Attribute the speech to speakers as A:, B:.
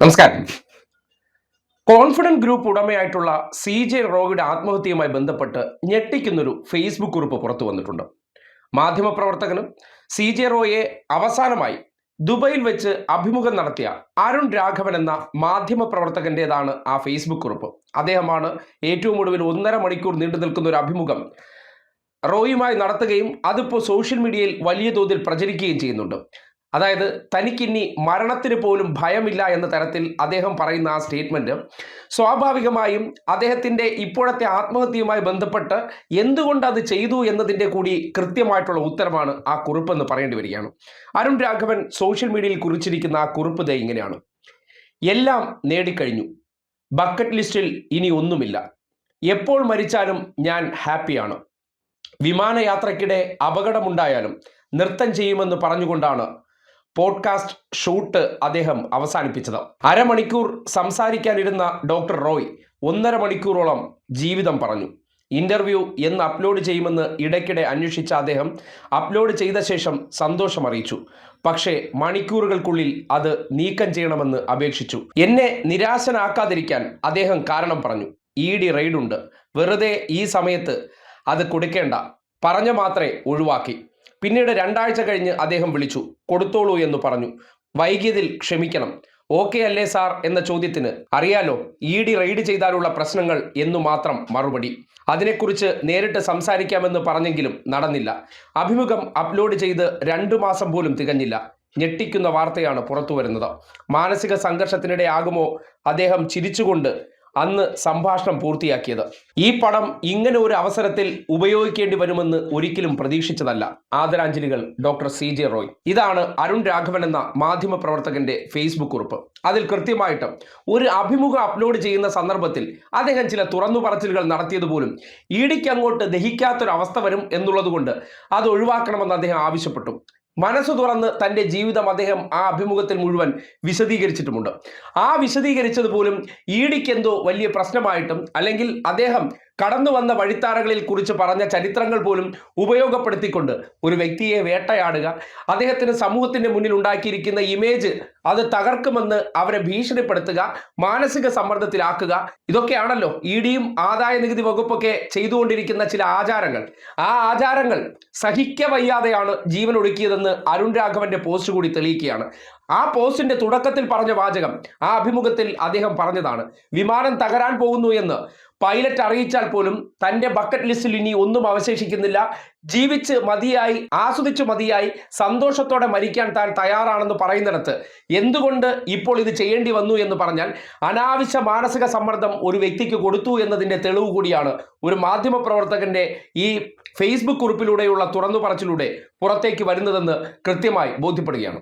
A: നമസ്കാരം. Confident group ഉടമയായിട്ടുള്ള C J റോയുടെ ആത്മഹത്യയുമായി ബന്ധപ്പെട്ട് ഞെട്ടിക്കുന്നൊരു ഫേസ്ബുക്ക് കുറിപ്പ് പുറത്തു വന്നിട്ടുണ്ട്. മാധ്യമപ്രവർത്തകനും സി ജെ റോയെ അവസാനമായി ദുബൈയിൽ വെച്ച് അഭിമുഖം നടത്തിയ അരുൺ രാഘവൻ എന്ന മാധ്യമപ്രവർത്തകന്റെതാണ് ആ ഫേസ്ബുക്ക് കുറിപ്പ്. അദ്ദേഹമാണ് ഏറ്റവും ഒടുവിൽ ഒന്നര മണിക്കൂർ നീണ്ടു നിൽക്കുന്ന ഒരു അഭിമുഖം റോയുമായി നടത്തുകയും അതിപ്പോൾ സോഷ്യൽ മീഡിയയിൽ വലിയ തോതിൽ പ്രചരിക്കുകയും ചെയ്യുന്നുണ്ട്. അതായത് തനിക്കിനി മരണത്തിന് പോലും ഭയമില്ല എന്ന തരത്തിൽ അദ്ദേഹം പറയുന്ന ആ സ്റ്റേറ്റ്മെന്റ് സ്വാഭാവികമായും അദ്ദേഹത്തിന്റെ ഇപ്പോഴത്തെ ആത്മഹത്യയുമായി ബന്ധപ്പെട്ട് എന്തുകൊണ്ട് അത് ചെയ്തു എന്നതിന്റെ കൂടി കൃത്യമായിട്ടുള്ള ഉത്തരമാണ് ആ കുറിപ്പെന്ന് പറയേണ്ടി വരികയാണ്. അരുൺ രാഘവൻ സോഷ്യൽ മീഡിയയിൽ കുറിച്ചിരിക്കുന്ന ആ കുറിപ്പ് ദേ ഇങ്ങനെയാണ്. എല്ലാം നേടിക്കഴിഞ്ഞു. ബക്കറ്റ് ലിസ്റ്റിൽ ഇനി ഒന്നുമില്ല. എപ്പോൾ മരിച്ചാലും ഞാൻ ഹാപ്പിയാണ്. വിമാനയാത്രയ്ക്കിടെ അപകടമുണ്ടായാലും നൃത്തം ചെയ്യുമെന്ന് പറഞ്ഞുകൊണ്ടാണ് പോഡ്കാസ്റ്റ് ഷൂട്ട് അദ്ദേഹം അവസാനിപ്പിച്ചത്. അരമണിക്കൂർ സംസാരിക്കാനിരുന്ന ഡോക്ടർ റോയ് ഒന്നര മണിക്കൂറോളം ജീവിതം പറഞ്ഞു. ഇന്റർവ്യൂ എന്ന് അപ്ലോഡ് ചെയ്യുമെന്ന് ഇടയ്ക്കിടെ അന്വേഷിച്ച അദ്ദേഹം അപ്ലോഡ് ചെയ്ത ശേഷം സന്തോഷം അറിയിച്ചു. പക്ഷേ മണിക്കൂറുകൾക്കുള്ളിൽ അത് നീക്കം ചെയ്യണമെന്ന് അപേക്ഷിച്ചു. എന്നെ നിരാശനാക്കാതിരിക്കാൻ അദ്ദേഹം കാരണം പറഞ്ഞു. ഇ ഡി റെയ്ഡുണ്ട്. വെറുതെ ഈ സമയത്ത് അത് കൊടുക്കേണ്ട. പറഞ്ഞ മാത്രമേ ഒഴിവാക്കി. പിന്നീട് രണ്ടാഴ്ച കഴിഞ്ഞ് അദ്ദേഹം വിളിച്ചു കൊടുത്തോളൂ എന്ന് പറഞ്ഞു. വൈകിയതിൽ ക്ഷമിക്കണം. ഓക്കെ അല്ലേ സാർ എന്ന ചോദ്യത്തിന് അറിയാലോ ഇ ഡി റെയ്ഡ് ചെയ്താലുള്ള പ്രശ്നങ്ങൾ എന്നു മാത്രം മറുപടി. അതിനെക്കുറിച്ച് നേരിട്ട് സംസാരിക്കാമെന്ന് പറഞ്ഞെങ്കിലും നടന്നില്ല. അഭിമുഖം അപ്ലോഡ് ചെയ്ത് രണ്ടു മാസം പോലും തികഞ്ഞില്ല. ഞെട്ടിക്കുന്ന വാർത്തയാണ് പുറത്തു വരുന്നത് മാനസിക സംഘർഷത്തിനിടെ ആകുമോ അദ്ദേഹം ചിരിച്ചുകൊണ്ട് അന്ന് സംഭാഷണം പൂർത്തിയാക്കിയത്. ഈ പടം ഇങ്ങനെ ഒരു അവസരത്തിൽ ഉപയോഗിക്കേണ്ടി വരുമെന്ന് ഒരിക്കലും പ്രതീക്ഷിച്ചതല്ല. ആദരാഞ്ജലികൾ ഡോക്ടർ സി ജെ റോയ്. ഇതാണ് അരുൺ രാഘവൻ എന്ന മാധ്യമ പ്രവർത്തകന്റെ ഫേസ്ബുക്ക് കുറിപ്പ്. അതിൽ കൃത്യമായിട്ട് ഒരു അഭിമുഖം അപ്ലോഡ് ചെയ്യുന്ന സന്ദർഭത്തിൽ അദ്ദേഹം ചില തുറന്നു പറച്ചിലുകൾ നടത്തിയതുപോലും ഇടിക്ക് അങ്ങോട്ട് ദഹിക്കാത്തൊരവസ്ഥ വരും എന്നുള്ളതുകൊണ്ട് അത് ഒഴിവാക്കണമെന്ന് അദ്ദേഹം ആവശ്യപ്പെട്ടു. മനസ്സ് തുറന്ന് തന്റെ ജീവിതം അദ്ദേഹം ആ അഭിമുഖത്തിൽ മുഴുവൻ വിശദീകരിച്ചിട്ടുമുണ്ട്. ആ വിശദീകരിച്ചത് പോലും ഈടിക്കെന്തോ വലിയ പ്രശ്നമായിട്ടും അല്ലെങ്കിൽ അദ്ദേഹം കടന്നു വന്ന വഴിത്താരകളിൽ കുറിച്ച് പറഞ്ഞ ചരിത്രങ്ങൾ പോലും ഉപയോഗപ്പെടുത്തിക്കൊണ്ട് ഒരു വ്യക്തിയെ വേട്ടയാടുക. അദ്ദേഹത്തിന് സമൂഹത്തിന്റെ മുന്നിൽ ഉണ്ടാക്കിയിരിക്കുന്ന ഇമേജ് അത് തകർക്കുമെന്ന് അവരെ ഭീഷണിപ്പെടുത്തുക മാനസിക സമ്മർദ്ദത്തിലാക്കുക. ഇതൊക്കെയാണല്ലോ ഇ ഡിയും ആദായ നികുതി വകുപ്പൊക്കെ ചെയ്തുകൊണ്ടിരിക്കുന്ന ചില ആചാരങ്ങൾ. ആ ആചാരങ്ങൾ സഹിക്കവയ്യാതെയാണ് ജീവൻ ഒടുക്കിയതെന്ന് അരുൺ രാഘവന്റെ പോസ്റ്റ് കൂടി തെളിയിക്കുകയാണ്. ആ പോസ്റ്റിന്റെ തുടക്കത്തിൽ പറഞ്ഞ വാചകം ആ അഭിമുഖത്തിൽ അദ്ദേഹം പറഞ്ഞതാണ് വിമാനം തകരാൻ പോകുന്നു എന്ന്. പൈലറ്റ് അറിയിച്ചാൽ പോലും തന്റെ ബക്കറ്റ് ലിസ്റ്റിൽ ഇനി ഒന്നും അവശേഷിക്കുന്നില്ല. ജീവിച്ച് മതിയായി ആസ്വദിച്ചു മതിയായി സന്തോഷത്തോടെ മരിക്കാൻ താൻ തയ്യാറാണെന്ന് പറയുന്നിടത്ത്. എന്തുകൊണ്ട് ഇപ്പോൾ ഇത് ചെയ്യേണ്ടി വന്നു എന്ന് പറഞ്ഞാൽ അനാവശ്യ മാനസിക സമ്മർദ്ദം ഒരു വ്യക്തിക്ക് കൊടുത്തു എന്നതിന്റെ തെളിവ് കൂടിയാണ് ഒരു മാധ്യമ പ്രവർത്തകന്റെ ഈ ഫേസ്ബുക്ക് കുറിപ്പിലൂടെയുള്ള തുറന്നു പറച്ചിലൂടെ പുറത്തേക്ക് വരുന്നതെന്ന് കൃത്യമായി ബോധ്യപ്പെടുകയാണ്.